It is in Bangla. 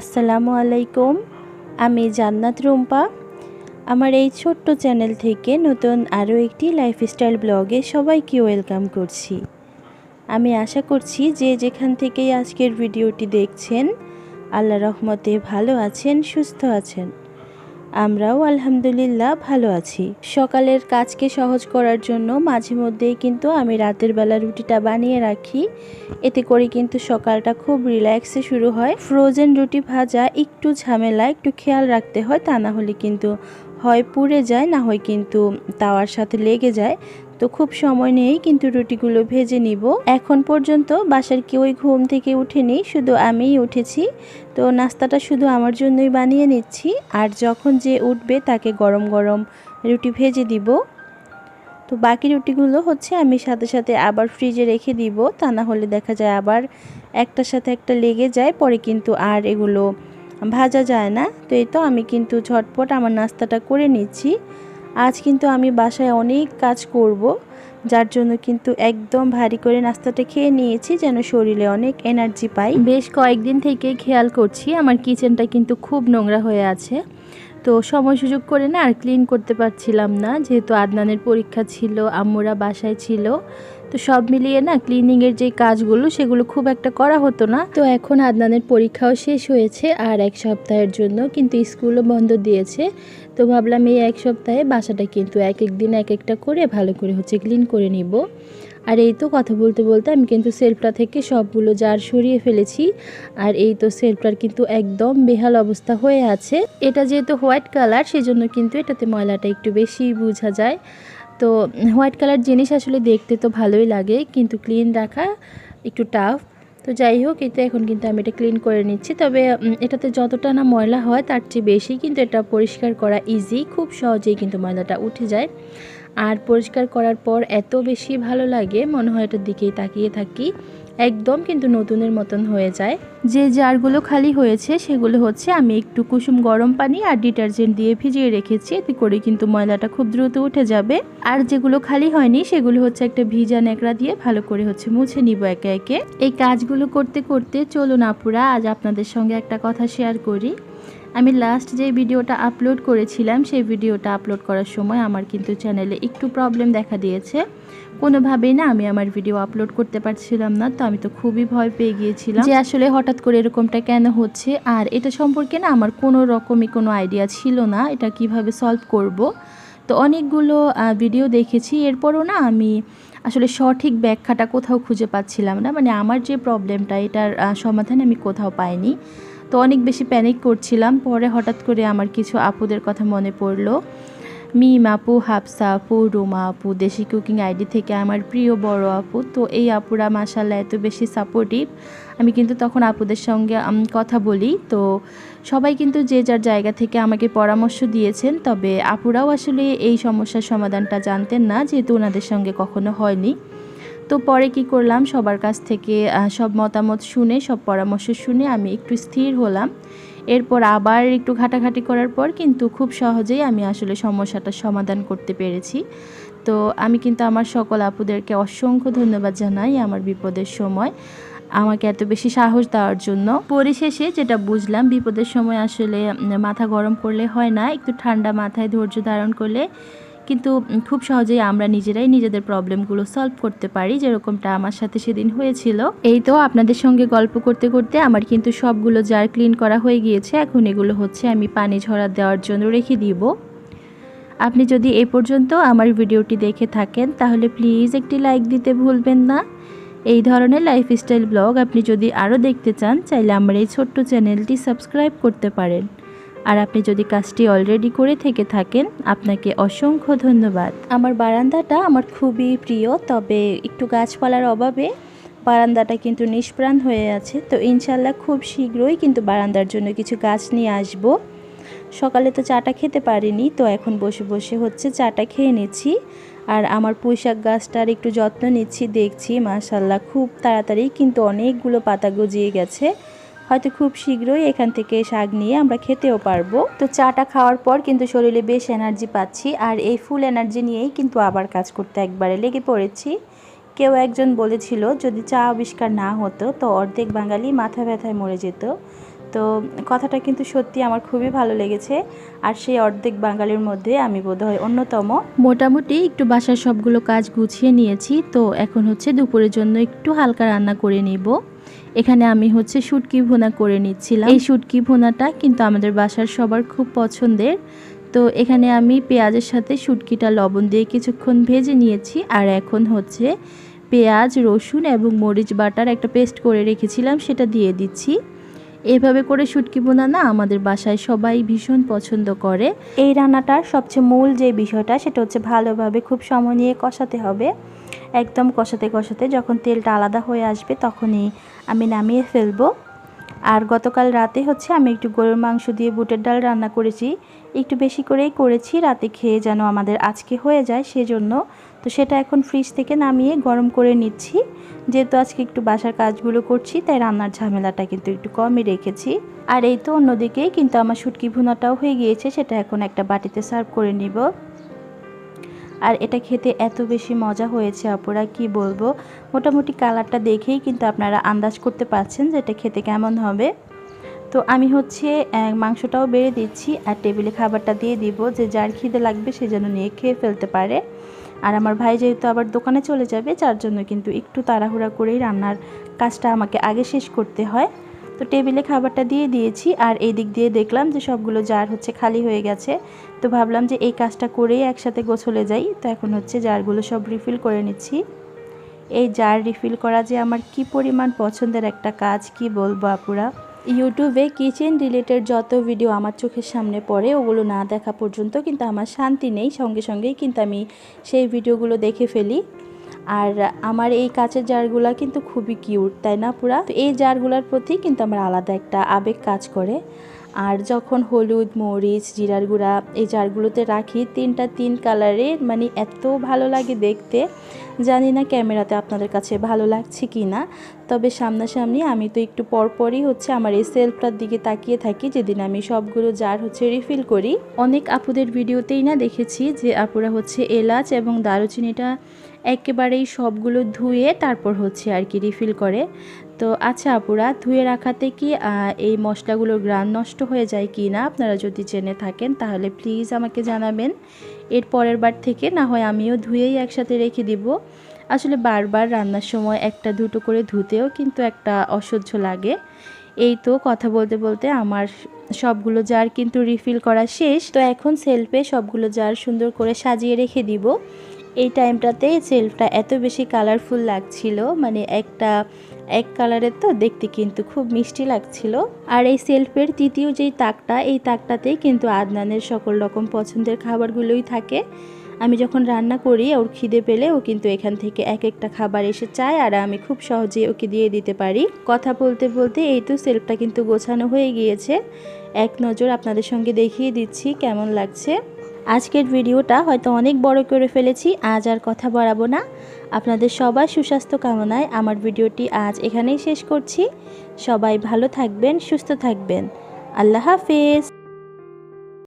আসসালামু আলাইকুম। আমি জান্নাত রুম্পা। আমার এই ছোট্ট চ্যানেল থেকে নতুন আরও একটি লাইফস্টাইল ব্লগে সবাইকে ওয়েলকাম করছি। আমি আশা করছি যে যেখান থেকেই আজকের ভিডিওটি দেখছেন, আল্লাহ রহমতে ভালো আছেন, সুস্থ আছেন। আমরাও আলহামদুলিল্লাহ ভালো আছি। সকালের কাজকে সহজ করার জন্য মাঝে মধ্যেই কিন্তু আমি রাতের বেলা রুটিটা বানিয়ে রাখি। এতে করে কিন্তু সকালটা খুব রিল্যাক্সে শুরু হয়। ফ্রোজেন রুটি ভাজা একটু ঝামেলা, একটু খেয়াল রাখতে হয় তা না হলে কিন্তু হয় পুড়ে যায়, না হয় কিন্তু তাওয়ার সাথে লেগে যায়। তো খুব সময় নিয়েই কিন্তু রুটিগুলো ভেজে নিব। এখন পর্যন্ত বাসার কেউই ঘুম থেকে উঠেনি, শুধু আমিই উঠেছি। তো নাস্তাটা শুধু আমার জন্যই বানিয়ে নিচ্ছি, আর যখন যে উঠবে তাকে গরম গরম রুটি ভেজে দিব। তো বাকি রুটিগুলো হচ্ছে আমি সাথে সাথে আবার ফ্রিজে রেখে দিব, তা না হলে দেখা যায় আবার একটার সাথে একটা লেগে যায়, পরে কিন্তু আর এগুলো ভাজা যায় না। তো এই তো আমি কিন্তু ঝটপট আমার নাস্তাটা করে নিচ্ছি। আজ কিন্তু আমি বাসায় অনেক কাজ করব, যার জন্য কিন্তু একদম ভারী করে নাস্তাটা খেয়ে নিয়েছি, যেন শরীরে অনেক এনার্জি পাই। বেশ কয়েকদিন থেকে খেয়াল করছি, আমার কিচেনটা কিন্তু খুব নোংরা হয়ে আছে। তো সময় সুযোগ করে না আর ক্লিন করতে পারছিলাম না। যেহেতু আদনানের পরীক্ষা ছিল, আম্মুরা বাসায় ছিল, তো সব মিলিয়ে না ক্লিনিংয়ের যে কাজগুলো সেগুলো খুব একটা করা হতো না। তো এখন আদনানের পরীক্ষাও শেষ হয়েছে আর এক সপ্তাহের জন্য কিন্তু স্কুলও বন্ধ দিয়েছে। তো ভাবলাম এই এক সপ্তাহে বাসাটা কিন্তু এক এক দিন এক একটা করে ভালো করে হচ্ছে ক্লিন করে নিব। আর এই তো কথা বলতে বলতে আমি কিন্তু সেলফটা থেকে সবগুলো জার সরিয়ে ফেলেছি। আর এই তো সেলফটার কিন্তু একদম বেহাল অবস্থা হয়ে আছে। এটা যেহেতু হোয়াইট কালার, সেজন্য কিন্তু এটাতে ময়লাটা একটু বেশি বোঝা যায়। তো হোয়াইট কালার জিনিস আসলে দেখতে তো ভালোই লাগে, কিন্তু ক্লিন রাখা একটু টাফ। তো যাই হোক এতে এখন কিন্তু আমি এটা ক্লিন করে নিচ্ছি। তবে এটাতে যতটা না ময়লা হয় তার চেয়ে বেশি কিন্তু এটা পরিষ্কার করা ইজি খুব সহজেই কিন্তু ময়লাটা উঠে যায়। আর পরিষ্কার করার পর এত বেশি ভালো লাগে, মনে হয় এটার দিকেই তাকিয়ে থাকি। একদম কিন্তু নতুনের মতন হয়ে যায়। যে জারগুলো খালি হয়েছে, সেগুলো হচ্ছে আমি একটু কুসুম গরম পানি আর ডিটারজেন্ট দিয়ে ভিজিয়ে রেখেছি। এতে করে কিন্তু ময়লাটা খুব দ্রুত উঠে যাবে। আর যেগুলো খালি হয়নি, সেগুলো হচ্ছে একটা ভিজা ন্যাকড়া দিয়ে ভালো করে হচ্ছে মুছে নিব একে একে। এই কাজগুলো করতে করতে চলুন আপুরা, আজ আপনাদের সঙ্গে একটা কথা শেয়ার করি। আমি লাস্ট যে ভিডিওটা আপলোড করেছিলাম, সেই ভিডিওটা আপলোড করার সময় আমার কিন্তু চ্যানেলে একটু প্রবলেম দেখা দিয়েছে। কোনোভাবেই না আমি আমার ভিডিও আপলোড করতে পারছিলাম না, তো আমি তো খুবই ভয় পেয়ে গিয়েছিলাম যে আসলে হঠাৎ করে এরকমটা কেন হচ্ছে? আর এটা সম্পর্কে না আমার কোনো রকমই কোনো আইডিয়া ছিল না, এটা কীভাবে সলভ করব? তো অনেকগুলো ভিডিও দেখেছি, এরপরও না আমি আসলে সঠিক ব্যাখ্যাটা কোথাও খুঁজে পাচ্ছিলাম না। মানে আমার যে প্রবলেমটা এটার সমাধান আমি কোথাও পাইনি। তো অনেক বেশি প্যানিক করছিলাম। পরে হঠাৎ করে আমার কিছু আপুদের কথা মনে পড়ল। মিম আপু, হাফসা আপু, রুমা আপু, দেশি কুকিং আইডি থেকে আমার প্রিয় বড় আপু। তো এই আপুরা মাসাল্লাহ এত বেশি সাপোর্টিভ আমি কিন্তু তখন আপুদের সঙ্গে কথা বলি। তো সবাই কিন্তু যে যার জায়গা থেকে আমাকে পরামর্শ দিয়েছেন, তবে আপুরাও আসলে এই সমস্যার সমাধানটা জানতেন না, যেহেতু ওনাদের সঙ্গে কখনো হয়নি। তো পরে কি করলাম? সবার কাছ থেকে সব মতামত শুনে, সব পরামর্শ শুনে আমি একটু স্থির হলাম। এরপর আবার একটু ঘাটাঘাটি করার পর কিন্তু খুব সহজেই আমি আসলে সমস্যাটার সমাধান করতে পেরেছি। তো আমি কিন্তু আমার সকল আপুদেরকে অসংখ্য ধন্যবাদ জানাই আমার বিপদের সময়। আমাকে এত বেশি সাহস দেওয়ার জন্য। পরিশেষে যেটা বুঝলাম, বিপদের সময় আসলে মাথা গরম করলে হয় না, একটু ঠান্ডা মাথায় ধৈর্য ধারণ করলে কিন্তু খুব সহজেই আমরা নিজেরাই নিজেদের প্রবলেমগুলো সলভ করতে পারি, যেরকমটা আমার সাথে সেদিন হয়েছিল। এই তো আপনাদের সঙ্গে গল্প করতে করতে আমার কিন্তু সবগুলো জার ক্লিন করা হয়ে গিয়েছে। এখন এগুলো হচ্ছে আমি পানি ঝরা দেওয়ার জন্য রেখে দিব। আপনি যদি এ পর্যন্ত আমার ভিডিওটি দেখে থাকেন, তাহলে প্লিজ একটি লাইক দিতে ভুলবেন না। এই ধরনের লাইফস্টাইল ব্লগ আপনি যদি আরও দেখতে চান, চাইলে আমার এই ছোট্ট চ্যানেলটি সাবস্ক্রাইব করতে পারেন। আর আপনি যদি কাজটি অলরেডি করে থেকে থাকেন, আপনাকে অসংখ্য ধন্যবাদ। আমার বারান্দাটা আমার খুবই প্রিয়, তবে একটু গাছপালার অভাবে বারান্দাটা কিন্তু নিষ্প্রাণ হয়ে আছে। তো ইনশাল্লাহ খুব শীঘ্রই কিন্তু বারান্দার জন্য কিছু গাছ নিয়ে আসব। সকালে তো চাটা খেতে পারিনি, তো এখন বসে বসে হচ্ছে চাটা খেয়ে নিচ্ছি। আর আমার পুঁইশাক গাছটার একটু যত্ন নিচ্ছি, দেখছি মাশাল্লাহ খুব তাড়াতাড়ি কিন্তু অনেকগুলো পাতা গজিয়ে গেছে। হয়তো খুব শীঘ্রই এখান থেকে শাক নিয়ে আমরা খেতেও পারব। তো চাটা খাওয়ার পর কিন্তু শরীরে বেশ এনার্জি পাচ্ছি আর এই ফুল এনার্জি নিয়েই কিন্তু আবার কাজ করতে একবারে লেগে পড়েছি। কেউ একজন বলেছিল যদি চা আবিষ্কার না হতো তো অর্ধেক বাঙালি মাথা ব্যথায় মরে যেত। তো কথাটা কিন্তু সত্যি আমার খুবই ভালো লেগেছে আর সেই অর্ধেক বাঙালির মধ্যে আমি বোধহয় অন্যতম। মোটামুটি একটু বাসার সবগুলো কাজ গুছিয়ে নিয়েছি তো এখন হচ্ছে দুপুরের জন্য একটু হালকা রান্না করে নিব। এখানে আমি হচ্ছে শুটকি ভুনা করে নিচ্ছিলাম। এই শুটকি ভুনাটা কিন্তু আমাদের বাসার সবার খুব পছন্দের। তো এখানে আমি পেঁয়াজের সাথে শুটকিটা লবণ দিয়ে কিছুক্ষণ ভেজে নিয়েছি আর এখন হচ্ছে পেঁয়াজ, রসুন এবং মরিচ বাটার একটা পেস্ট করে রেখেছিলাম, সেটা দিয়ে দিচ্ছি। এভাবে করে শুটকি বোনা না আমাদের বাসায় সবাই ভীষণ পছন্দ করে। এই রান্নাটার সবচেয়ে মূল যে বিষয়টা, সেটা হচ্ছে ভালোভাবে খুব সময় নিয়ে কষাতে হবে। একদম কষাতে কষাতে যখন তেলটা আলাদা হয়ে আসবে তখনই আমি নামিয়ে ফেলব। আর গতকাল রাতে হচ্ছে আমি একটু গরুর মাংস দিয়ে বুটের ডাল রান্না করেছি। একটু বেশি করেই করেছি, রাতে খেয়ে যেন আমাদের আজকে হয়ে যায় সেজন্য। তো সেটা এখন ফ্রিজ থেকে নামিয়ে গরম করে নিচ্ছি। যেহেতু আজকে একটু বাসার কাজগুলো করছি, তাই রান্নার ঝামেলাটা কিন্তু একটু কমই রেখেছি। আর এই তো অন্যদিকে কিন্তু আমার শুটকি ভুনাটাও হয়ে গিয়েছে, সেটা এখন একটা বাটিতে সার্ভ করে নিব। আর এটা খেতে এত বেশি মজা হয়েছে আপুরা কি বলব? মোটামুটি কালারটা দেখেই কিন্তু আপনারা আন্দাজ করতে পারছেন যে এটা খেতে কেমন হবে। তো আমি হচ্ছে মাংসটাও বেড়ে দিচ্ছি আর টেবিলে খাবারটা দিয়ে দিব। যে যার খিদে লাগবে সে যেন নিয়ে খেয়ে ফেলতে পারে। আর আমার ভাই যেহেতু আবার দোকানে চলে যাবে, যার জন্য কিন্তু একটু তাড়াহুড়া করেই রান্নার কাজটা আমাকে আগে শেষ করতে হয়। তো টেবিলে খাবারটা দিয়ে দিয়েছি আর এই দিক দিয়ে দেখলাম যে সবগুলো জার হচ্ছে খালি হয়ে গেছে। তো ভাবলাম যে এই কাজটা করেই একসাথে গোছলে যাই। তো এখন হচ্ছে জারগুলো সব রিফিল করে নিচ্ছি। এই জার রিফিল করা যে আমার কি পরিমাণ পছন্দের একটা কাজ, কি বলব আপুরা? ইউটিউবে কিচেন রিলেটেড যত ভিডিও আমার চোখের সামনে পড়ে, ওগুলো না দেখা পর্যন্ত কিন্তু আমার শান্তি নেই। সঙ্গে সঙ্গেই কিন্তু আমি সেই ভিডিওগুলো দেখে ফেলি। আর আমার এই কাচের জারগুলা কিন্তু খুবই কিউট, তাই না পুরা? তো এই জারগুলার প্রতি কিন্তু আমার আলাদা একটা আবেগ কাজ করে। আর যখন হলুদ, মরিচ, জিরার গুঁড়া এই জারগুলোতে রাখি, তিনটা তিন কালারের মানে এত ভালো লাগে দেখতে। জানি না ক্যামেরাতে আপনাদের কাছে ভালো লাগছে কি না, তবে সামনাসামনি আমি তো একটু পরপরই হচ্ছে আমার এই সেলফটার দিকে তাকিয়ে থাকি, যেদিন আমি সবগুলো জার হচ্ছে রিফিল করি। অনেক আপুদের ভিডিওতেই না দেখেছি যে আপুরা হচ্ছে এলাচ এবং দারুচিনিটা একেবারেই সবগুলো ধুয়ে তারপর হচ্ছে আর কি রিফিল করে। তো আচ্ছা আপুরা, ধুয়ে রাখাতে কি এই মশলাগুলোর গ্রান নষ্ট হয়ে যায় কি না? আপনারা যদি জেনে থাকেন তাহলে প্লিজ আমাকে জানাবেন। এর পরের বার থেকে না হয় আমিও ধুয়েই একসাথে রেখে দিব। আসলে বারবার রান্নার সময় একটা দুটো করে ধুতেও কিন্তু একটা অসহ্য লাগে। এই তো কথা বলতে বলতে আমার সবগুলো জার কিন্তু রিফিল করা শেষ। তো এখন সেলফে সবগুলো জার সুন্দর করে সাজিয়ে রেখে দিব। এই টাইমটাতে সেলফটা এত বেশি কালারফুল লাগছিল। মানে একটা এক কালারের তো দেখতে কিন্তু খুব মিষ্টি লাগছিল। আর এই সেলফের তৃতীয় যেই তাকটা, এই তাকটাতেই কিন্তু আদনানের সকল রকম পছন্দের খাবারগুলোই থাকে। আমি যখন রান্না করি, ওর খিদে পেলে ও কিন্তু এখান থেকে এক একটা খাবার এসে চায় আর আমি খুব সহজে ওকে দিয়ে দিতে পারি। কথা বলতে বলতে এই তো সেলফটা কিন্তু গোছানো হয়ে গিয়েছে। এক নজর আপনাদের সঙ্গে দেখিয়ে দিচ্ছি কেমন লাগছে। আজকের ভিডিওটা হয়তো অনেক বড় করে ফেলেছি, আজ আর কথা বাড়াবো না। আপনাদের সবার সুস্বাস্থ্য কামনায় আমার ভিডিওটি আজ এখানেই শেষ করছি। সবাই ভালো থাকবেন, সুস্থ থাকবেন। আল্লাহ হাফেজ।